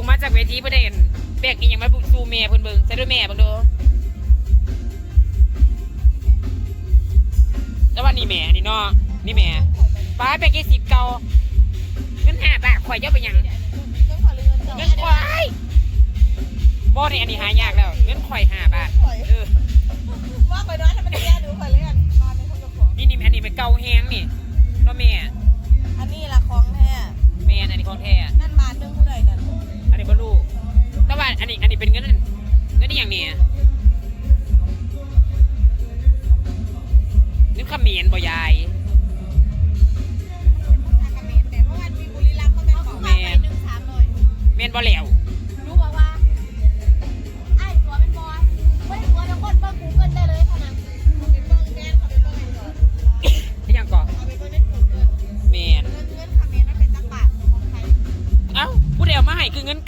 งมาจากเวทีประเด็นแบกอีหยังมาบุกซูแม่เพิ่นเบิ่งใส่ด้วยแม่เบิ่งดูแล้วว่านี่แม่นี่เนาะนี่แม่ป้าแบกยี่สิบเก่าเงินห้าบาทข่อยเยอะไปหยังต้องขอเงินจ้ะเงินข่อยบ่เนี่ยอันนี้หายากแล้วเงินข่อยห้าบาทเออว่าไปน้อยถ้ามันแย่ดูขอเลื่อนมาเป็นคนกับของนี่นี่อันนี้เป็นเก่าแฮงนี่เนาะแม่อันนี้ละของแท้แม่นอันนี้ของแท้นั่นบาทหนึงผู้ใดนั่นอัน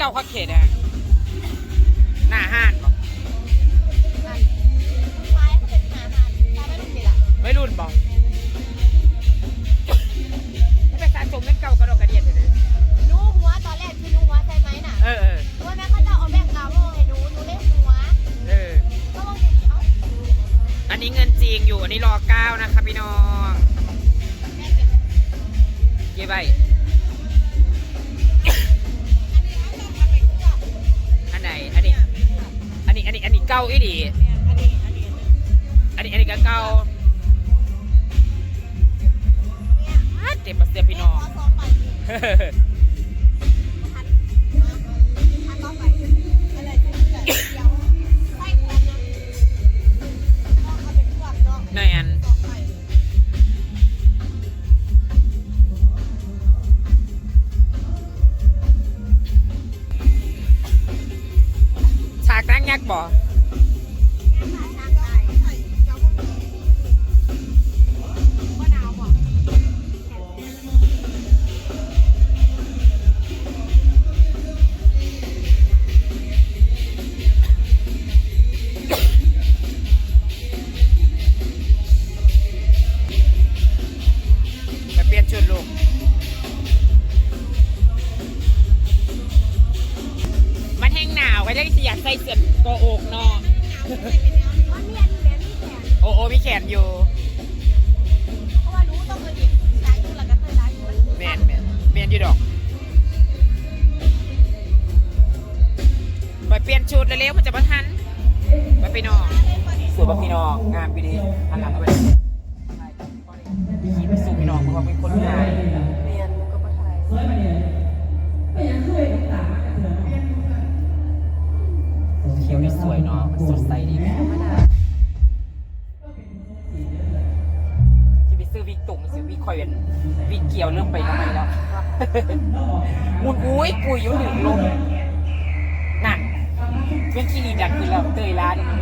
มาให้คือเงินเก่าคักเขตอะหน้าห้านบ่อันผู้ชายเขาเป็นหาหารตามไม่รู้สิล่ะไม่รุ่นบ่มันไปสะสมเงินเก่ากระดอกกระเดียดเลยหนูหัวตอนแรกที่หนูหัวใช่ไหมน่ะเออเออว่าแม่เขาจะเอาแบงค์กาโมให้หนูหนูได้หัวเออก็ต้องเห็นเขาอันนี้เงินจริงอยู่อันนี้รอเก้านะคะพี่น้องแม่เป็นเย้ใบ ไปเครื่องอันไหน อันนี้ อันนี้ อันนี้ อันนี้เก้าอีดีเนี่ยอันนี้ อันนี้ อันนี้ อันนี้ก็เก้าอ่าเต็มมาเสียพี่น้องา แห้งหนาวก็ยังสิอยากใส่เสื้อโกโอกเนาะโอโอมีแขนอยู่เมนแมนแมนแมนอยู่ดอกไปเปลี่ยนชุดเร็วๆมันจะมาทันไปพี่น้องสวยป่ะพี่น้องงามพี่ดีหันหลังเข้าไปขี่ไปสู่พี่น้องเพราะว่าเป็นคนงาน วิตสวยเนาะมันสดใสดีที่ไปซื้อวิกตุ่มซื้อวิกคอยเป็นวิกเกี่ยวเริ่มไปทำไมแล้วมุนอุ้ยกุยอยู่หนึ่งลมน่ะเรื่องขี้ดีดักคือเราเตยร้านนี่มันขี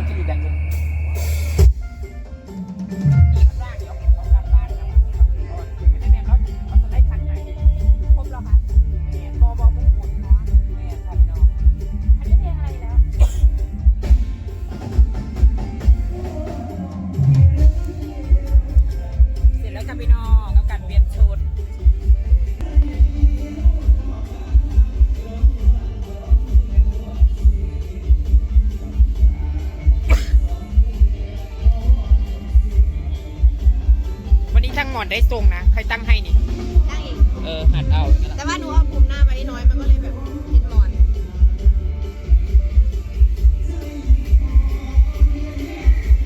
้ดีดัง วันนี้ทั้งหมอนได้ทรงนะ ใครตั้งให้นี่ ได้อีกเออ หัดเอาแต่ว่าหนูเอาผมหน้ามาได้น้อยมันก็เลยแบบเห็นหมอน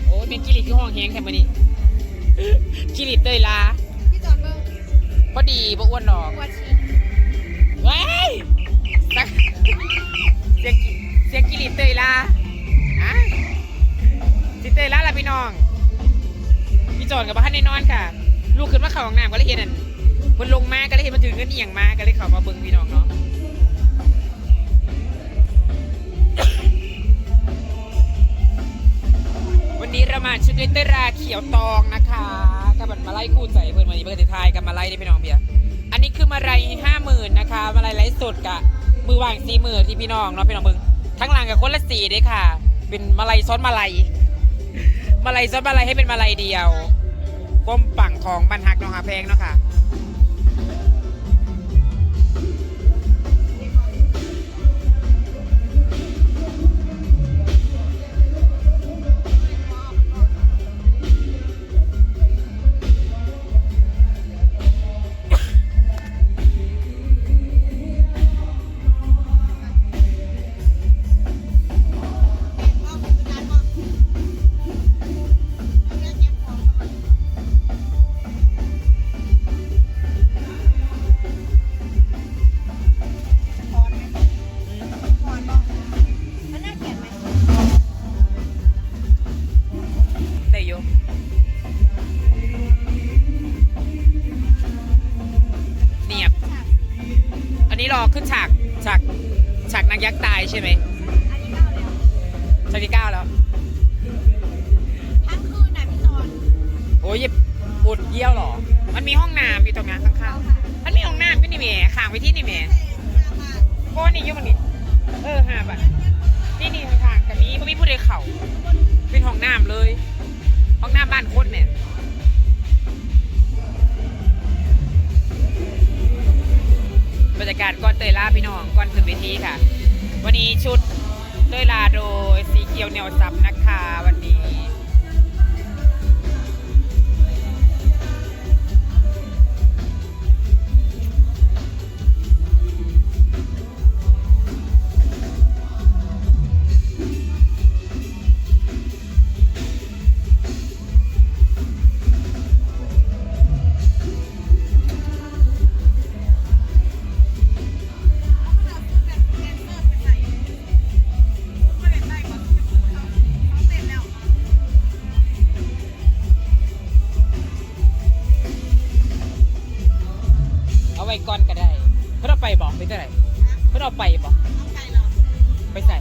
โอ้ยเป็นกิริตที่ห้องแฮงแค่มานี้ กิริตเตยลา พี่จอนเบิ้งพอดีบ่อ้วนหรอกปวดฉี่ว้ายสักเสียงกิเสียงกิริตเตยลาอะสิเตยลาล่ะพี่น้อง พี่จอนกับบ้านในนอนค่ะ ลูกขึ้นมาเข้าห้องน้ำก็เลยเห็นนั่นมันลงมาก็เลยเห็นมันถือเงินอียงมาก็เลยเข้ามาเบิ่งพี่น้องเนาะวันนี้เรามาชุดเลตเตอราเขียวตองนะคะกับบันมาไล่คู่ใจเพื่อนวันนี้เพื่อนจะทายกับมาไล่ได้พี่น้องเบียร์อันนี้คือมาไล่ห้าหมื่นนะคะมาไล่ไลฟ์สดกะมือวางสี่หมื่นที่พี่น้องเนาะพี่น้องเบิ่งทั้งหลังกับคนละสีด้วยค่ะ เป็นมาไล่ซ้อนมาไล่มาไล่ซ้อนมาไล่ให้เป็นมาไล่เดียว ก้มปังของบรรทักนาะค่ะแพงเนาะค่ะ ขึ้นฉากฉากฉากนางยักษ์ตายใช่ไหมอันนี้เก้าแล้วฉากที่เก้าแล้ว ทั้งคืนน่ะพี่จอนโอ้ยอย่าอุดเยี่ยวเหรอ มันมีห้องน้ำอยู่ตรงนั้นข้างๆ มันมีห้องน้ำอยู่นี่แหม่ข้างไปที่นี่แหม่โคนี่อยุ่มันนี่ เออหาบอะนี่นี่ข้างๆกับนี้ก็มีผู้ใดเข่าเป็นห้องน้ำเลย ห้องน้ำบ้านโคตรเนี่ย ยากาศก่อนเตยล่าพี่น้องก่อนขึ้นเวทีค่ะ วันนี้ชุดเตยลาโดยสีเขียวเหนียวซับนะคะวันนี้ เพื่อนเอาไปบอกไปใส่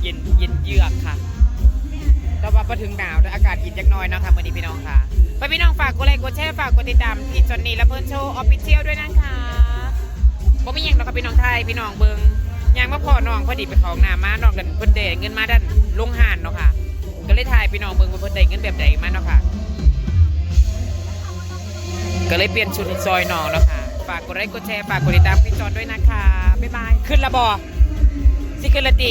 เย็นเย็นเยือกค่ะแต่ว่าพอถึงหนาวแต่อากาศเย็นจักน้อยนะคะวันนี้พี่น้องค่ะไปพี่น้องฝากกดไลค์กดแชร์ฝากกดติดตามที่จอนนี่และเพื่อนโชว์ออฟฟิเชียลด้วยนะคะบ่มีหยังหรอกค่ะพี่น้องไทยพี่น้องเบิงยังมาพอน้องพอดีไปของน้ำมาน้องกันเพิ่นเดเงินมาด้านลงหานเนาะค่ะ ก็เลยถ่ายพี่น้องเบิงว่าเพิ่นได้เงินแบบใดมาเนาะค่ะ ก็เลยเปลี่ยนชุดซอยน้องเนาะค่ะฝากกดไลค์กดแชร์ฝากกดติดตามพี่จอนด้วยนะคะบ๊ายบายขึ้นละบอสิขึ้นละตี